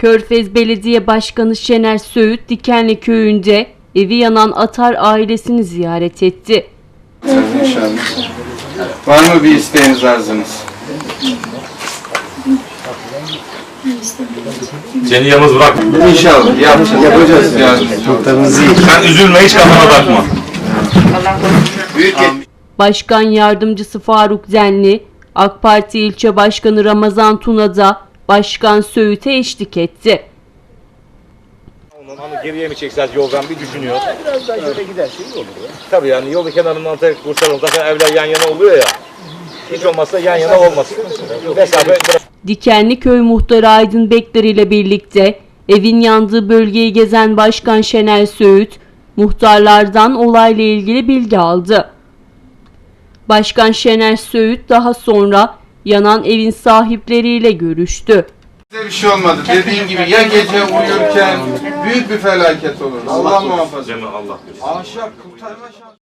Körfez Belediye Başkanı Şener Söğüt Dikenli köyünde evi yanan Atar ailesini ziyaret etti. İnşallah. Var mı bir isteğiniz arzunuz? Seni yalnız bırakma. İnşallah yapacağız. Yapacağız ya. Muhtarınızı iyi. Sen üzülme hiç kafana takma. Büyük Başkan Yardımcısı Faruk Zenli, AK Parti İlçe Başkanı Ramazan Tuna da Başkan Söğüt'e eşlik etti. Onun hani geriye mi çekseniz yoldan bir düşünüyor. Biraz daha şöyle giderse iyi olur ya. Tabii yani yolu kenarından tek kurtaralım. Zaten evler yan yana oluyor ya. Hiç olmazsa yan yana olmasın. Mesafe Dikenli Köy Muhtarı Aydın Bekler ile birlikte evin yandığı bölgeyi gezen Başkan Şener Söğüt, muhtarlardan olayla ilgili bilgi aldı. Başkan Şener Söğüt daha sonra yanan evin sahipleriyle görüştü. Size bir şey olmadı. Dediğin gibi ya gece uyurken büyük bir felaket olur. Allah muhafaza. Allah. Ahşap kurtarma.